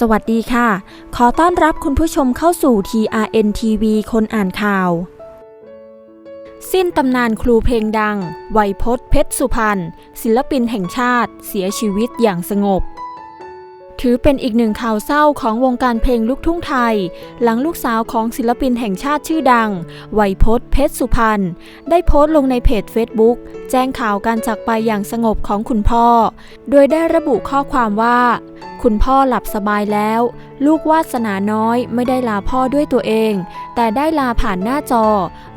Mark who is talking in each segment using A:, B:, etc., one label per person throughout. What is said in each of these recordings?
A: สวัสดีค่ะ ขอต้อนรับคุณผู้ชมเข้าสู่ TRN TV คนอ่านข่าว สิ้นตำนานครูเพลงดัง ไวยพจน์เพชรสุพรรณศิลปินแห่งชาติ เสียชีวิตอย่างสงบ ถือเป็นอีกหนึ่งข่าวเศร้าของวงการเพลงลูกทุ่งไทย หลังลูกสาวของศิลปินแห่งชาติชื่อดัง ไวยพจน์เพชรสุพรรณได้โพสต์ลงในเพจ Facebook แจ้งข่าวการจากไปอย่างสงบของคุณพ่อ โดยได้ระบุข้อความว่า คุณพ่อหลับสบายแล้ว ลูกวาสนาน้อยไม่ได้ลาพ่อด้วยตัวเอง แต่ได้ลาผ่านหน้าจอ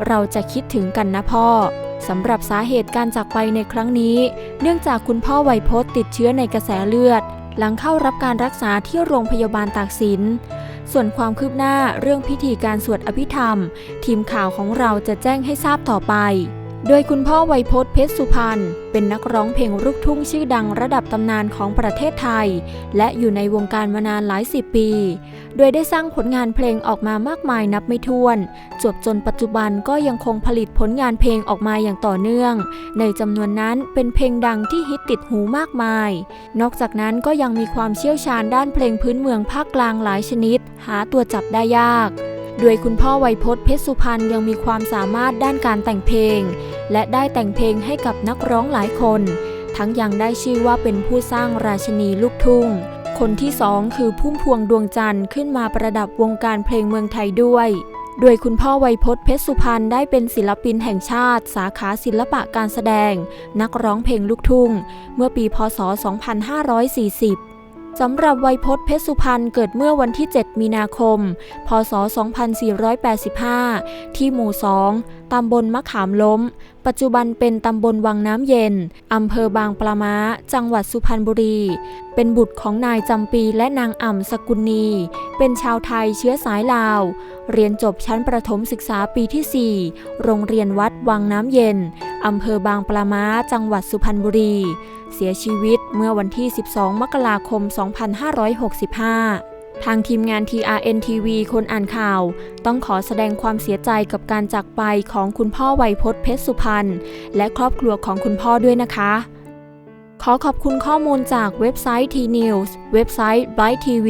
A: เราจะคิดถึงกันนะพ่อสำหรับสาเหตุการจากไปในครั้งนี้ เนื่องจากคุณพ่อไวยพจน์ติดเชื้อในกระแสเลือด หลังเข้ารับการรักษาที่โรงพยาบาลตากสิน ส่วนความคืบหน้าเรื่องพิธีการสวดอภิธรรม ทีมข่าวของเราจะแจ้งให้ทราบต่อไป โดยคุณพ่อไวยพจน์เพชรสุพรรณเป็นนักร้องเพลงลูกทุ่งชื่อดังระดับตำนานของประเทศไทย และอยู่ในวงการมานานหลายสิบปี โดยได้สร้างผลงานเพลงออกมามากมายนับไม่ถ้วนจวบจนปัจจุบันก็ยังคงผลิตผลงานเพลงออกมาอย่างต่อเนื่อง ในจำนวนนั้นเป็นเพลงดังที่ฮิตติดหูมากมาย นอกจากนั้นก็ยังมีความเชี่ยวชาญด้านเพลงพื้นเมืองภาคกลางหลายชนิด หาตัวจับได้ยาก โดยคุณพ่อไวยพจน์เพชรสุพรรณยังมีความสามารถด้านการแต่งเพลง และได้แต่งเพลงให้กับนักร้องหลายคน ทั้งยังได้ชื่อว่าเป็นผู้สร้างราชนีลูกทุ่ง คนที่สองคือพุ่มพวงดวงจันทร์ขึ้นมาประดับวงการเพลงเมืองไทยด้วยโดยคุณพ่อไวยพจน์เพชรสุพรรณได้เป็นศิลปินแห่งชาติ สาขาศิลปะการแสดง นักร้องเพลงลูกทุ่ง เมื่อปีพศ 2540 สำหรับไวยพจน์เพชรสุพรรณเกิดเมื่อวันที่ 7 มีนาคม พศ 2485 ที่หมู่ 2 ตำบลมะขามล้ม ปัจจุบันเป็นตำบลวังน้ำเย็น อำเภอบางปลาม้า จังหวัดสุพรรณบุรี เป็นบุตรของนายจำปีและนางอ่ำสกุลนี เป็นชาวไทยเชื้อสายลาว เรียนจบชั้นประถมศึกษาปีที่ 4 โรงเรียนวัดวังน้ำเย็น อำเภอบางปลาม้า จังหวัดสุพรรณบุรี เสียชีวิตเมื่อวันที่ 12 มกราคม 2565 ทางทีมงาน TRN TV คนอ่านข่าว ต้องขอแสดงความเสียใจกับการจากไปของคุณพ่อไวยพจน์เพชรสุพรรณและครอบครัวของคุณพ่อด้วยนะคะ ขอขอบคุณข้อมูลจากเว็บไซต์ T-News เว็บไซต์ Byte TV